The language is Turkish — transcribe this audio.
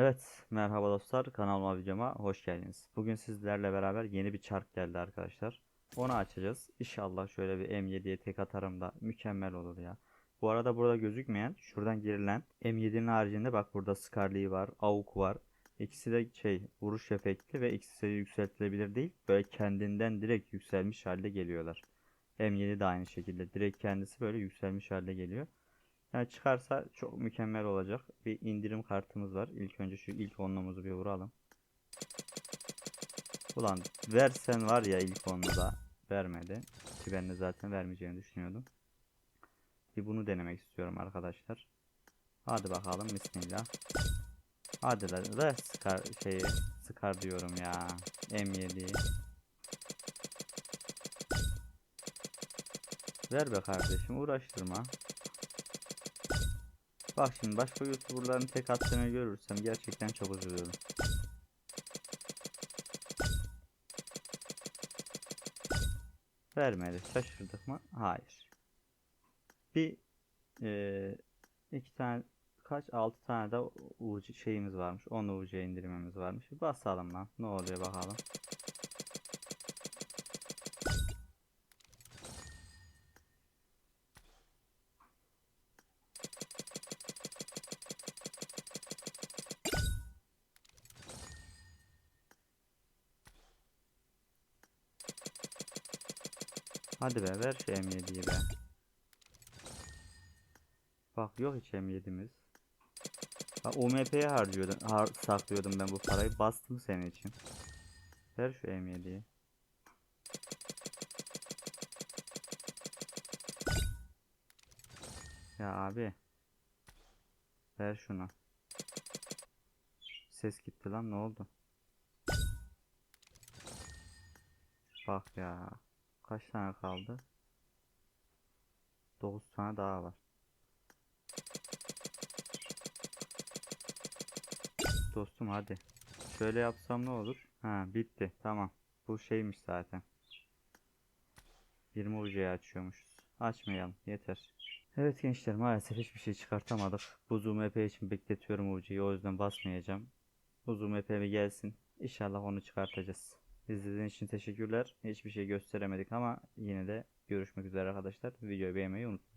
Evet, merhaba dostlar. Kanalıma videoma hoş geldiniz. Bugün sizlerle beraber yeni bir çark geldi arkadaşlar. Onu açacağız. İnşallah şöyle bir M7'ye tek atarım da mükemmel olur ya. Bu arada burada gözükmeyen, şuradan girilen M7'nin haricinde bak burada Scarlet var, AUK var. İkisi de şey vuruş efektli ve ikisi de yükseltilebilir değil. Böyle kendinden direkt yükselmiş halde geliyorlar. M7 de aynı şekilde direkt kendisi böyle yükselmiş halde geliyor. Yani çıkarsa çok mükemmel olacak. Bir indirim kartımız var. İlk önce şu ilk onluğumuzu bir vuralım. Ulan versen var ya ilk onlu vermedi. Ki ben de zaten vermeyeceğini düşünüyordum. Bir bunu denemek istiyorum arkadaşlar. Hadi bakalım bismillah. Hadi la da sıkar şeyi sıkar diyorum ya. M7'yi. Ver be kardeşim uğraştırma. Bak şimdi başka youtuberların tek attığını görürsem gerçekten çok üzülüyorum. Vermedi. Şaşırdık mı? Hayır. Bir eee, iki tane kaç altı tane de UC şeyimiz varmış. 10 UC indirmemiz varmış. Bir basalım lan. Ne oluyor bakalım. Hadi be ver şu M7'yi be. Bak yok hiç M7'miz. Ha, harcıyordum, har saklıyordum ben bu parayı. Bastım senin için. Ver şu M7'yi. Ya abi. Ver şunu. Ses gitti lan ne oldu? Bak ya. Kaç tane kaldı? 9 tane daha var. Dostum hadi. Şöyle yapsam ne olur? Ha bitti. Tamam. Bu şeymiş zaten. 20 ucuya açıyormuşuz. Açmayalım. Yeter. Evet gençler maalesef hiçbir şey çıkartamadık. Bu Zoom EP için bekletiyorum ucuyu. O yüzden basmayacağım. Bu Zoom EP bir gelsin. İnşallah onu çıkartacağız. İzlediğiniz için teşekkürler. Hiçbir şey gösteremedik ama yine de görüşmek üzere arkadaşlar. Videoyu beğenmeyi unutmayın.